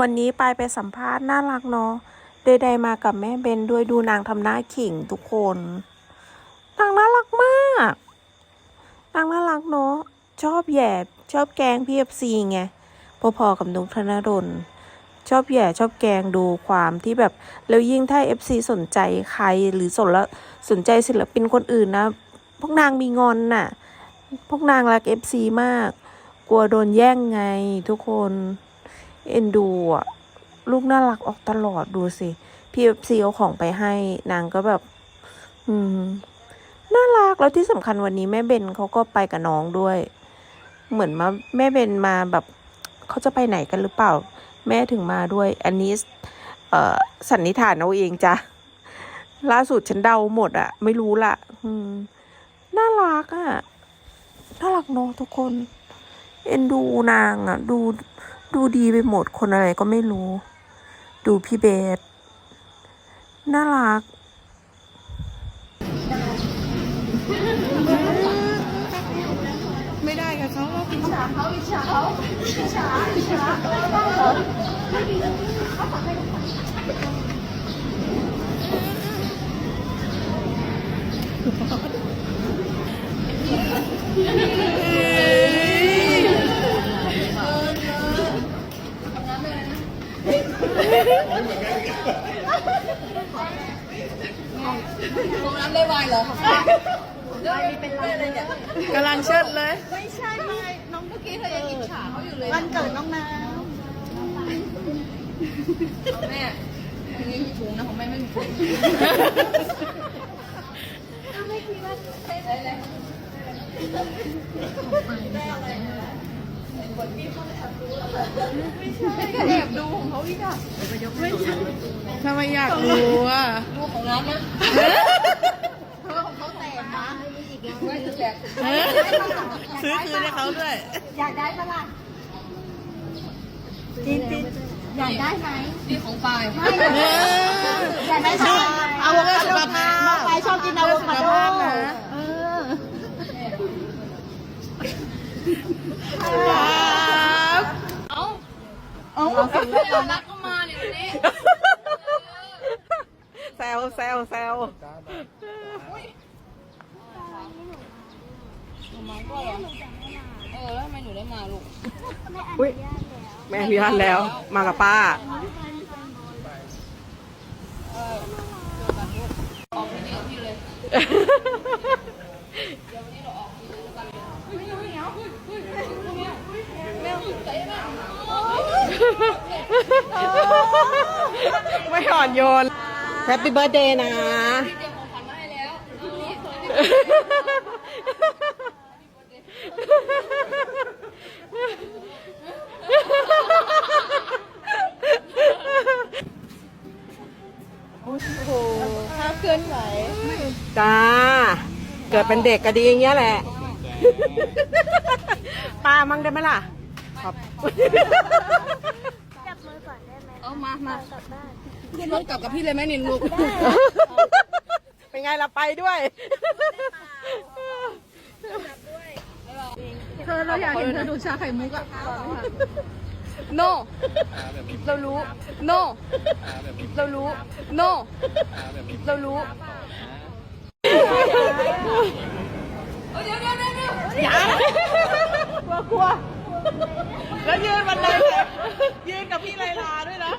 วันนี้ปายไปสัมภาษณ์น่ารักเนาะใดๆมากับแม่เบนด้วยดูนางทำหน้าขิงทุกคนนางน่ารักมากนางน่ารักเนาะชอบแย่ชอบแกงพี่เอฟซีไงพอๆกับนุกธนดลชอบแย่ชอบแกงดูความที่แบบ แล้วยิ่งถ้าเอฟซีสนใจใครหรือสนละสนใจศิลปินคนอื่นนะ พวกนางมีงอนน่ะ พวกนางรักเอฟซีมาก กลัวโดนแย่งไงทุกคน เอ็นดูอะลูกน่ารักออกตลอดดูสิพี่เอฟซีเอาของไปให้นางก็แบบ อืมน่ารักแล้วที่สำคัญวันนี้แม่เบนเขาก็ไปกับน้องด้วย เหมือนมาแม่เบนมาแบบเขาจะไปไหนกันหรือเปล่า แม่ถึงมาด้วย อันนี้เออสันนิษฐานเอาเองจ้ะล่าสุดฉันเดาหมดอะไม่รู้ละอืมน่ารักอะน่ารักเนอะทุกคน เอ็นดูนางอะดู ดูดีไปหมดคนอะไรก็ไม่รู้ ดูพี่เบสน่ารักไม่ได้กับเขาเรา น้ำได้วายเหรอกำลังเชิดเลย ไม่ใช่ไม่น้องเมื่อกี้เธอยังอิจฉาเขาอยู่เลยวันเกิดน้องน้แม่อันนี้มีถุงนะของแม่ไม่มีถุง แอบดูของเขาอีกอะำทำไมอยากรู้อะดูของน้ำนะเธอของเขาแตกนะไม่ถึงแตกซื้อคืนให้เขาด้วย อยากได้ปะล่ะจริงจริงอยากได้ไหมนี่ของปลายอยากได้ชอบเอาเพื่อสุขภาพไปชอบกินอะโวคาโดนะเออ ครับเอาเอาสิเอานัดก็มาเนี่ยวนนี้แซวแซวแซวเออแล้วทำไมหนูได้มาลูกอุ้ยแม่อนุญาตแล้ว มากับป้า ออกที่นี่กับพี่เลย ไม่อ่อนโยน แฮปปี้เบิร์ดเดย์นะพี่เตรียมของขวัญมาให้แล้วนี่จ้า เกิดเป็นเด็กก็ดีอย่างเงี้ยแหละ ป้ามั่งได้ไหมล่ะ ครับเอามามาขึ้นรถกลับกับพี่เลยไหมนินลูกเป็นไงล่ะไปด้วย เธอเราอยากเห็นเธอดูชาไข่มุกอะ no เรารู้ no เรารู้ no เรารู้ เดี๋ยวเดี๋ยวเดี๋ยวเดี๋ยวอย่ากลัวกลัว แล้วยืนมันเลยยืนกับพี่ไลลาด้วยนะ